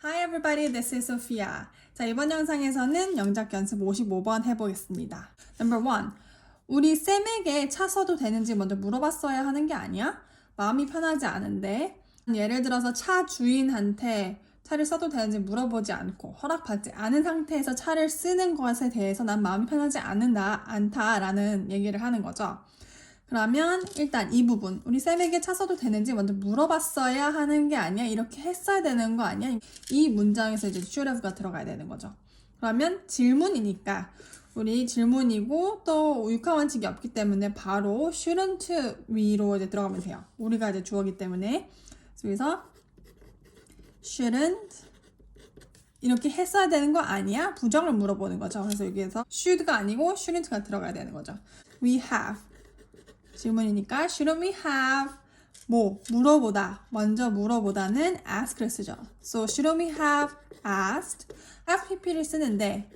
Hi everybody, this is Sophia. 자, 이번 영상에서는 영작 연습 55번 해보겠습니다. Number one. 우리 쌤에게 차 써도 되는지 먼저 물어봤어야 하는 게 아니야? 마음이 편하지 않은데. 예를 들어서 차 주인한테 차를 써도 되는지 물어보지 않고 허락받지 않은 상태에서 차를 쓰는 것에 대해서 난 마음이 편하지 않는다, 않다라는 얘기를 하는 거죠. 그러면 일단 이 부분 우리 쌤에게 차 써도 되는지 먼저 물어봤어야 하는 게 아니야 이렇게 했어야 되는 거 아니야 이 문장에서 이제 should have가 들어가야 되는 거죠 그러면 질문이니까 우리 질문이고 또 육하 원칙이 없기 때문에 바로 shouldn't we로 이제 들어가면 돼요 우리가 이제 주어기 때문에 그래서 shouldn't 이렇게 했어야 되는 거 아니야? 부정을 물어보는 거죠. 그래서 여기에서 should가 아니고 shouldn't가 들어가야 되는 거죠. We have 질문이니까 shouldn't we have 뭐 물어보다 먼저 물어보다는 ask를 쓰죠. So shouldn't we have asked? have pp를 쓰는데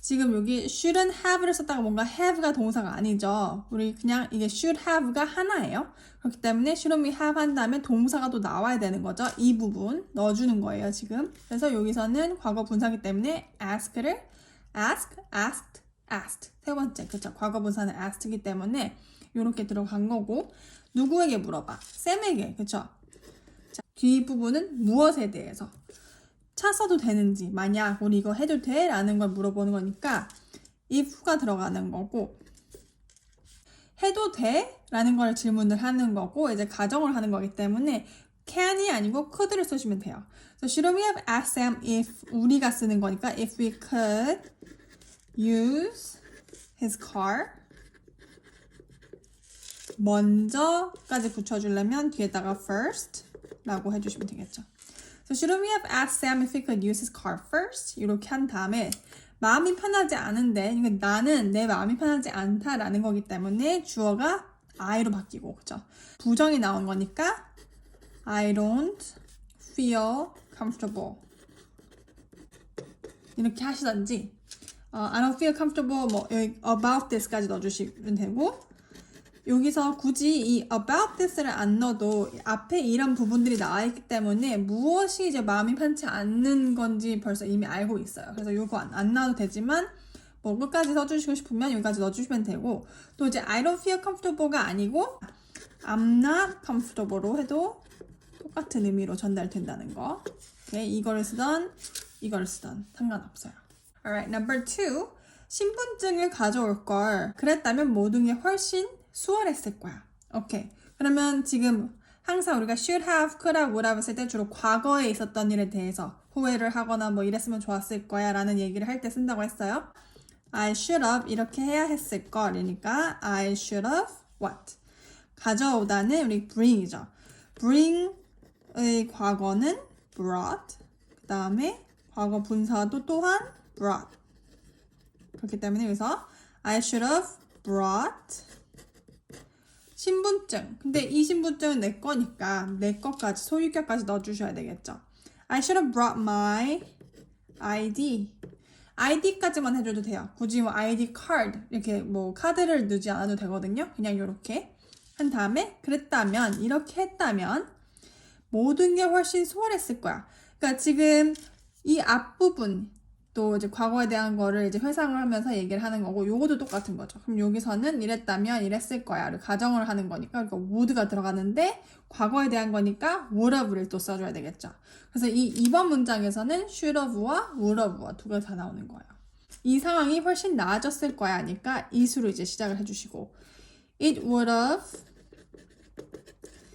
지금 여기 shouldn't have를 썼다가 뭔가 have가 동사가 아니죠. 우리 그냥 이게 should have가 하나예요. 그렇기 때문에 shouldn't we have 한 다음에 동사가 또 나와야 되는 거죠. 이 부분 넣어주는 거예요, 지금. 그래서 여기서는 과거 분사기 때문에 ask를 ask, asked, asked. 세 번째, 그쵸. 과거 분사는 asked이기 때문에 이렇게 들어간 거고 누구에게 물어봐? 쌤에게, 그쵸. 자, 뒷부분은 무엇에 대해서 차 써도 되는지 만약 우리 이거 해도 돼? 라는 걸 물어보는 거니까 if가 들어가는 거고 해도 돼? 라는 걸 질문을 하는 거고 이제 가정을 하는 거기 때문에 can이 아니고 could를 쓰시면 돼요. So should we have asked Sam if 우리가 쓰는 거니까 if we could use his car 먼저까지 붙여주려면 뒤에다가 first 라고 해주시면 되겠죠. So shouldn't we have asked Sam if he could use his car first? 이렇게 한 다음에 마음이 편하지 않은데 이거 나는 내 마음이 편하지 않다라는 거기 때문에 주어가 I로 바뀌고 그죠? 부정이 나온 거니까 I don't feel comfortable 이렇게 하시던지 어, I don't feel comfortable 뭐 여기 about this까지 넣어주시면 되고 여기서 굳이 이 about this를 안 넣어도 앞에 이런 부분들이 나와 있기 때문에 무엇이 이제 마음이 편치 않는 건지 벌써 이미 알고 있어요. 그래서 이거 안, 안 넣어도 되지만 뭐 끝까지 써주시고 싶으면 여기까지 넣어주시면 되고 또 이제 I don't feel comfortable가 아니고 I'm not comfortable로 해도 똑같은 의미로 전달된다는 거. 오케이, 이거를 쓰던 이거를 쓰던 상관없어요. Alright, number two. 신분증을 가져올 걸 그랬다면 모든 게 훨씬 수월했을 거야. 오케이. 그러면 지금 항상 우리가 should have, could have, would have 했을 때 주로 과거에 있었던 일에 대해서 후회를 하거나 뭐 이랬으면 좋았을 거야 라는 얘기를 할 때 쓴다고 했어요. I should have 이렇게 해야 했을 걸이니까 I should have what? 가져오다는 우리 bring이죠. bring의 과거는 brought. 그 다음에 과거 분사도 또한 brought. 그렇기 때문에 여기서 I should have brought 신분증. 근데 이 신분증은 내 거니까 내 것까지 소유격까지 넣어주셔야 되겠죠. I should have brought my ID. ID까지만 해줘도 돼요. 굳이 뭐 ID card 이렇게 뭐 카드를 넣지 않아도 되거든요. 그냥 이렇게 한 다음에 그랬다면 이렇게 했다면 모든 게 훨씬 수월했을 거야. 그러니까 지금 이 앞부분 또 이제 과거에 대한 거를 이제 회상을 하면서 얘기를 하는 거고 요것도 똑같은 거죠. 그럼 여기서는 이랬다면 이랬을 거야를 가정을 하는 거니까 그러니까 would가 들어가는데 과거에 대한 거니까 would have를 또 써줘야 되겠죠. 그래서 이 이번 문장에서는 should have와 would have와 두 개가 다 나오는 거예요. 이 상황이 훨씬 나아졌을 거야 하니까 is로 이제 시작을 해주시고 it would have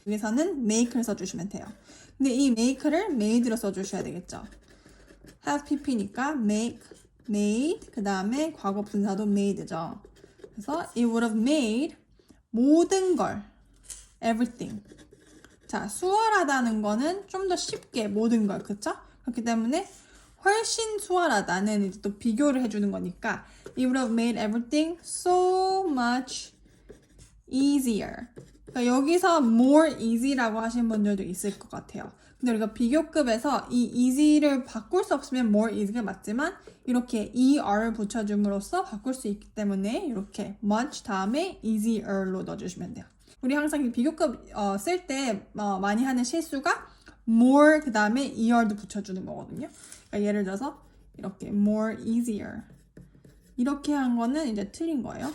여기서는 make를 써주시면 돼요. 근데 이 make를 made로 써주셔야 되겠죠. Have pp니까 make, made, 그 다음에 과거 분사도 made죠. 그래서 it would have made 모든 걸, everything. 자, 수월하다는 거는 좀 더 쉽게 모든 걸, 그쵸? 그렇기 때문에 훨씬 수월하다는 이제 또 비교를 해주는 거니까 it would have made everything so much easier. 그러니까 여기서 more easy라고 하시는 분들도 있을 것 같아요. 근데 우리가 비교급에서 이 easy를 바꿀 수 없으면 more easy가 맞지만 이렇게 er를 붙여줌으로써 바꿀 수 있기 때문에 이렇게 much 다음에 easier로 넣어주시면 돼요. 우리 항상 이 비교급 어, 쓸때 어, 많이 하는 실수가 more 그 다음에 ear도 붙여주는 거거든요. 그러니까 예를 들어서 이렇게 more easier 이렇게 한 거는 이제 틀린 거예요.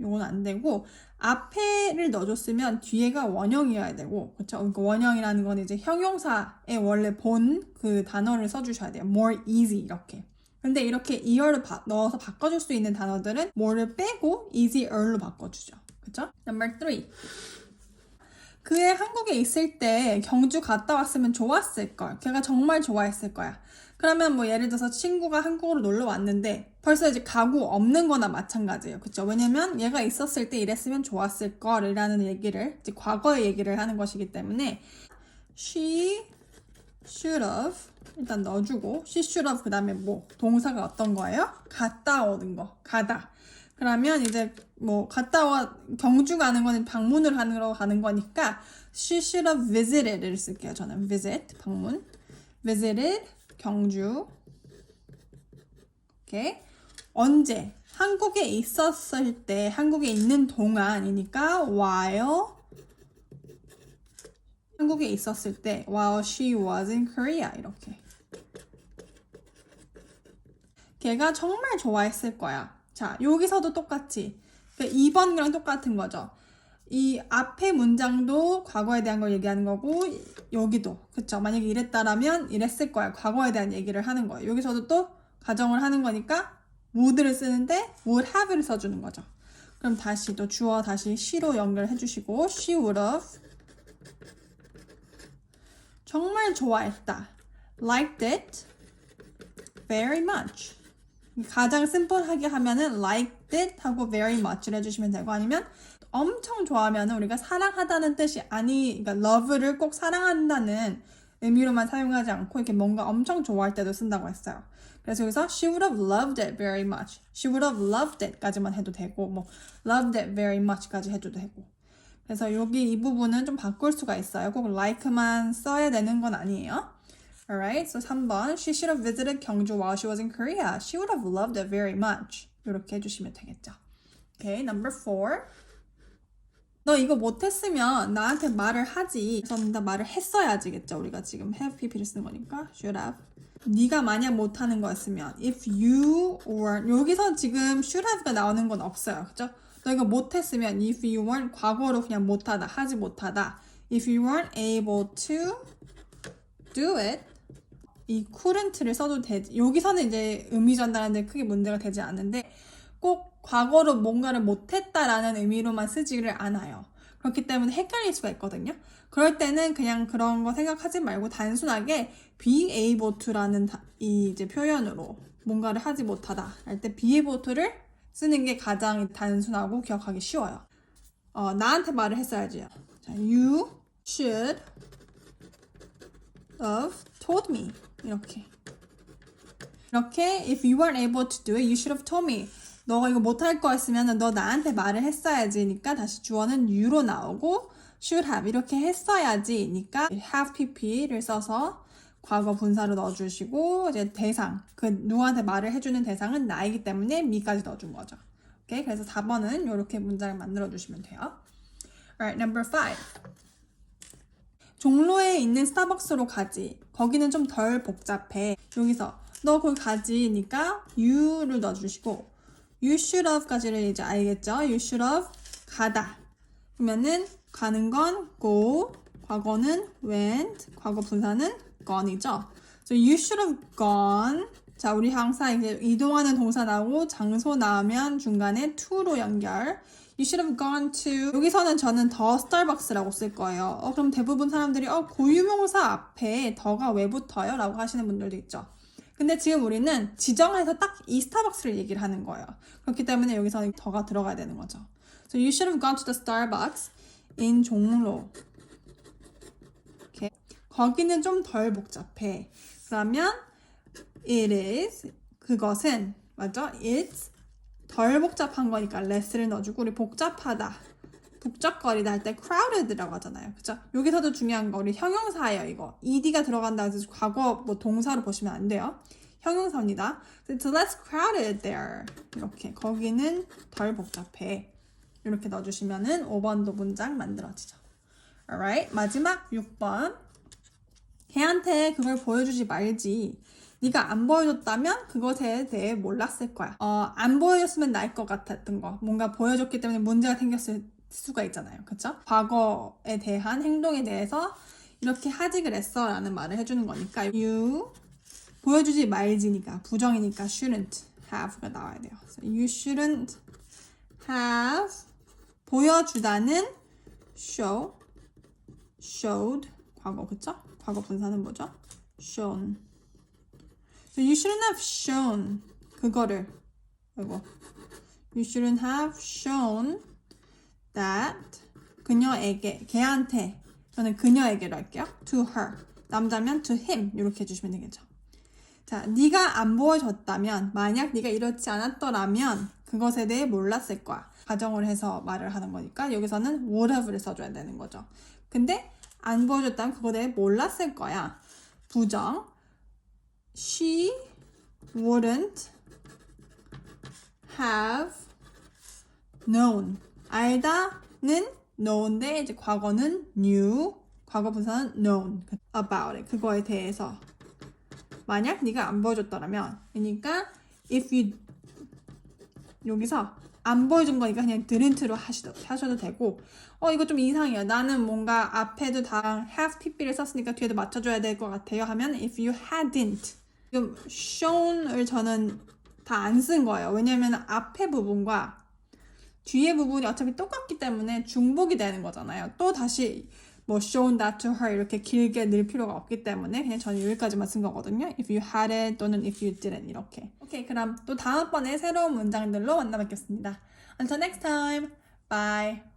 요건 안 되고 앞에를 넣어줬으면 뒤에가 원형이어야 되고 그렇죠? 그러니까 원형이라는 건 이제 형용사의 원래 본 그 단어를 써주셔야 돼요. more easy 이렇게. 근데 이렇게 ear를 바- 넣어서 바꿔줄 수 있는 단어들은 more를 빼고 easier로 바꿔주죠. 그쵸? Number three. 그애 한국에 있을 때 경주 갔다 왔으면 좋았을 걸. 걔가 정말 좋아했을 거야. 그러면 뭐 예를 들어서 친구가 한국으로 놀러 왔는데 벌써 이제 가구 없는 거나 마찬가지예요. 그쵸? 왜냐면 얘가 있었을 때 이랬으면 좋았을 걸이라는 얘기를 이제 과거의 얘기를 하는 것이기 때문에 she should have 일단 넣어주고 she should have 그 다음에 뭐 동사가 어떤 거예요? 갔다 오는 거 가다 그러면 이제 뭐 갔다 와 경주 가는 거는 방문을 하러 가는 거니까 she should have visited를 쓸게요 저는. visit 방문. visited 경주. 오케이. 언제? 한국에 있었을 때 한국에 있는 동안이니까 while 한국에 있었을 때 while she was in Korea 이렇게. 걔가 정말 좋아했을 거야. 자, 여기서도 똑같이 그러니까 2번이랑 똑같은 거죠. 이 앞에 문장도 과거에 대한 걸 얘기하는 거고 여기도 그쵸 만약에 이랬다라면 이랬을 거야 과거에 대한 얘기를 하는 거예요 여기서도 또 가정을 하는 거니까 would를 쓰는데 would have를 써주는 거죠 그럼 다시 또 주어 다시 she로 연결해 주시고 she would have 정말 좋아했다. liked it very much. 가장 심플하게 하면은 liked it 하고 very much를 해주시면 되고 아니면 엄청 좋아하면은 우리가 사랑하다는 뜻이 아니, 그러니까 love를 꼭 사랑한다는 의미로만 사용하지 않고 이렇게 뭔가 엄청 좋아할 때도 쓴다고 했어요. 그래서 여기서 she would have loved it very much. she would have loved it까지만 해도 되고 뭐 loved it very much까지 해도 되고. 그래서 여기 이 부분은 좀 바꿀 수가 있어요. 꼭 like만 써야 되는 건 아니에요. Alright, so 3번 She should have visited 경주 while she was in Korea. She would have loved it very much. 이렇게 해주시면 되겠죠. Okay, number 4. 너 이거 못했으면 나한테 말을 하지. 저는 말을 했어야지겠죠. 우리가 지금 have pp를 쓰는 거니까 should have. 네가 만약 못하는 거였으면 if you or 여기서 지금 should have가 나오는 건 없어요. 그죠? 너 이거 못했으면 if you weren't 과거로 그냥 못하다 하지 못하다 if you weren't able to do it 이 couldn't를 써도 되지 여기서는 이제 의미 전달하는데 크게 문제가 되지 않는데 꼭 과거로 뭔가를 못했다라는 의미로만 쓰지를 않아요. 그렇기 때문에 헷갈릴 수가 있거든요. 그럴 때는 그냥 그런 거 생각하지 말고 단순하게 be able to라는 다- 이 이제 표현으로 뭔가를 하지 못하다 할 때 be able to를 쓰는 게 가장 단순하고 기억하기 쉬워요. 어, 나한테 말을 했어야지. 자, you should have told me. 이렇게. 이렇게 if you weren't able to do it, you should have told me. 너가 이거 못할 거였으면 너 나한테 말을 했어야지니까 다시 주어는 you로 나오고 should have 이렇게 했어야지니까 have pp를 써서 과거 분사로 넣어주시고 이제 대상 그 누구한테 말을 해주는 대상은 나이기 때문에 me까지 넣어준 거죠. 오케이 그래서 4번은 이렇게 문장을 만들어 주시면 돼요. Alright, number 5. 종로에 있는 스타벅스로 가지. 거기는 좀 덜 복잡해. 여기서 너 거기 가지니까 you를 넣어주시고 you should have까지를 이제 알겠죠? you should have 가다. 그러면은 가는 건 go, 과거는 went, 과거 분사는 gone이죠. So you should have gone. 자, 우리 항상 이제 이동하는 동사 나오고 장소 나오면 중간에 to로 연결. You should have gone to. 여기서는 저는 더 스타벅스라고 쓸 거예요. 어, 그럼 대부분 사람들이 어, 고유명사 앞에 더가 왜 붙어요? 라고 하시는 분들도 있죠. 근데 지금 우리는 지정해서 딱 이 스타벅스를 얘기를 하는 거예요. 그렇기 때문에 여기서 더가 들어가야 되는 거죠. So you should have gone to the Starbucks in 종로. 이렇게. 거기는 좀 덜 복잡해. 그러면 it is 그것은 맞죠? It's 덜 복잡한 거니까 less를 넣어주고 우리 복잡하다. 북적거리다 할 때 crowded라고 하잖아요. 그죠? 여기서도 중요한 거 우리 형용사예요, 이거. ed가 들어간다 해서 과거 뭐 동사로 보시면 안 돼요. 형용사입니다. It's less crowded there. 이렇게 거기는 덜 복잡해. 이렇게 넣어주시면은 5번도 문장 만들어지죠. Alright, 마지막 6번. 걔한테 그걸 보여주지 말지. 네가 안 보여줬다면 그것에 대해 몰랐을 거야. 어, 안 보여줬으면 나을 것 같았던 거. 뭔가 보여줬기 때문에 문제가 생겼을 수가 있잖아요. 그쵸? 과거에 대한 행동에 대해서 이렇게 하지 그랬어 라는 말을 해주는 거니까 you 보여주지 말지니까 부정이니까 shouldn't have가 나와야 돼요. So you shouldn't have 보여주다는 show showed 과거 그쵸? 과거 분사는 뭐죠? shown So you shouldn't have shown 그거를 이거 You shouldn't have shown that 그녀에게 걔한테 저는 그녀에게로 할게요. To her 남자면 to him 이렇게 해주시면 되겠죠. 자, 네가 안 보여줬다면 만약 네가 이렇지 않았더라면 그것에 대해 몰랐을 거야. 가정을 해서 말을 하는 거니까 여기서는 would have를 써줘야 되는 거죠. 근데 안 보여줬다면 그거에 대해 몰랐을 거야. 부정 she wouldn't have known. 알다는 know인데 이제 과거는 knew, 과거 분사는 known about it. 그거에 대해서 만약 네가 안 보여줬더라면 그러니까 if you 여기서 안 보여준 거니까 그냥 didn't로 하시도, 하셔도 되고 어 이거 좀 이상해요. 나는 뭔가 앞에도 다 have pp를 썼으니까 뒤에도 맞춰줘야 될 것 같아요 하면 if you hadn't 지금 shown을 저는 다 안 쓴 거예요. 왜냐면 앞에 부분과 뒤에 부분이 어차피 똑같기 때문에 중복이 되는 거잖아요. 또 다시 뭐 shown that to her 이렇게 길게 넣을 필요가 없기 때문에 그냥 저는 여기까지만 쓴 거거든요. If you had it 또는 if you didn't 이렇게. 오케이 그럼 또 다음번에 새로운 문장들로 만나 뵙겠습니다. Until next time. Bye.